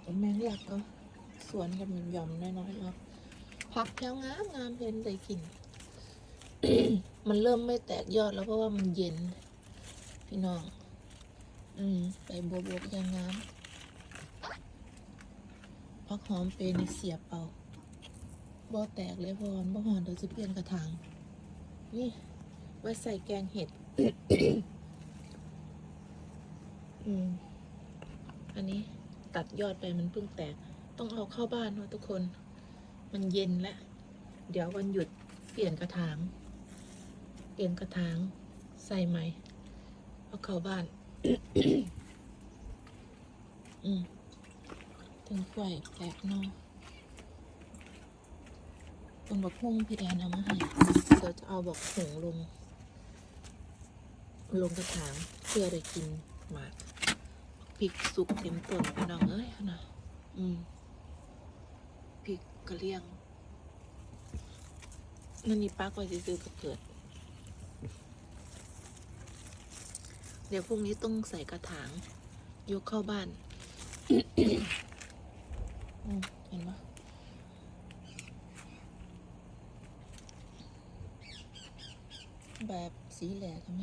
แต่แมงหลักก็สวนกันมันหย่อมน้อยๆครับผักแถวงามงามเห็นได้กิน มันเริ่มไม่แตกยอดแล้วเพราะว่ามันเย็น พี่น้อง อืมใบบัวบกยังงามผักหอมเป็นเสียบเอาบ่แตกเลยพอนบ่หอนเดี๋ยวจะเปลี่ยนกระถางนี่ ไว้ใส่แกงเห็ด อืม อันนี้ ตัดยอดไปมันเพิ่งแตก ต้องเอาเข้าบ้านเนาะทุกคน มันเย็นแล้ว เดี๋ยววันหยุดเปลี่ยนกระถาง เปลี่ยนกระถาง ใส่ใหม่ เอาเข้าบ้าน อืมถึงไฟแตกเนอะคนบอกพุ่งพี่แอนเอามาให้เดี๋ยวจะเอาบอกหงลง ลงกระถางเพื่อได้กินหมาก พริกสุกเต็มต้นพี่น้องเอ้ยนะอืมพริกกระเลียงนั่นนี่ป้าก็จะซื้อก็เกิด เดี๋ยวพรุ่งนี้ต้องใส่กระถาง ยกเข้าบ้านอืมเห็นปะแบบสีแหลกไหม